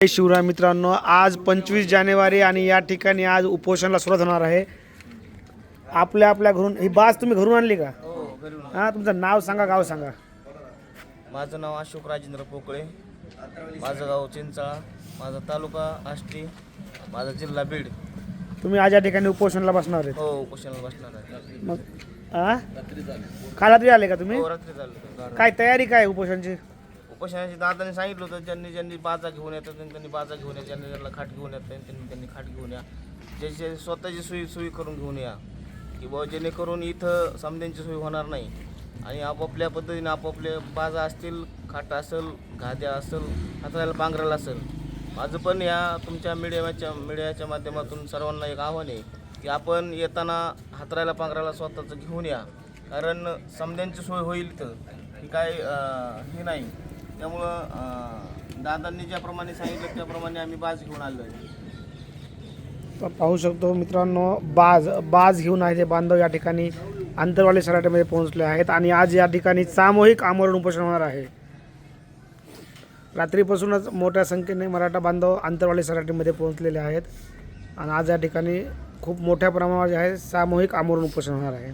शिवराय मित्रांनो आज पंचवीस जानेवारी आणि या ठिकाणी आज उपोषणाला सुरुवात होणार आहे. आपल्या आपल्या घरून ही बाज तुम्ही घरून आणली का? हो हां तुमचं नाव सांगा गाव सांगा. माझं नाव अशोक राजेंद्र पोकळे. माझं गाव चिंचाळा माझा तालुका आष्टी माझा जिल्हा बीड. तुम्ही आज या ठिकाणी उपोषणाला बसणार आहेत. हो उपोषणाला बसणार आहे. मग काल रात्री आले का तुम्ही? हो रात्री काय तयारी काय आहे उपोषणाची? उपोषणाची दादाने सांगितलं होतं ज्यांनी ज्यांनी बाजा घेऊन येतात त्यांनी त्यांनी बाजा घेऊन या ज्यांनी ज्यांना खाट घेऊन येतात त्यांनी त्यांनी खाट घेऊन या. ज्याची स्वतःची सोयी सोयी करून घेऊन या. की बाबा जेणेकरून इथं समध्यांची सोय होणार नाही. आणि आपापल्या पद्धतीने आपापले बाजा असतील खाटा असेल गाद्या असेल हाताला पांघराला असेल. माझं पण या तुमच्या मीडियाच्या मीडियाच्या माध्यमातून सर्वांना एक आव्हान आहे की आपण येताना हातरायला पांघराला स्वतःचं घेऊन या. कारण समध्यांची सोय होईल इथं. ही काय हे नाही. त्यामुळं दादांनी ज्याप्रमाणे सांगितलं त्याप्रमाणे आम्ही बाज घेऊन आलो आहे तर पाहू शकतो मित्रांनो बाज बाज घेऊन आहे ते बांधव या ठिकाणी. आंतरवाली सराट्यामध्ये पोहोचले आहेत आणि आज या ठिकाणी सामूहिक आमरण उपोषण होणार आहे. रात्रीपासूनच मोठ्या संख्येने मराठा बांधव आंतरवाली सराटीमध्ये पोहोचलेले आहेत. आणि आज या ठिकाणी खूप मोठ्या प्रमाणावर जे आहे सामूहिक आमरण उपोषण होणार आहे.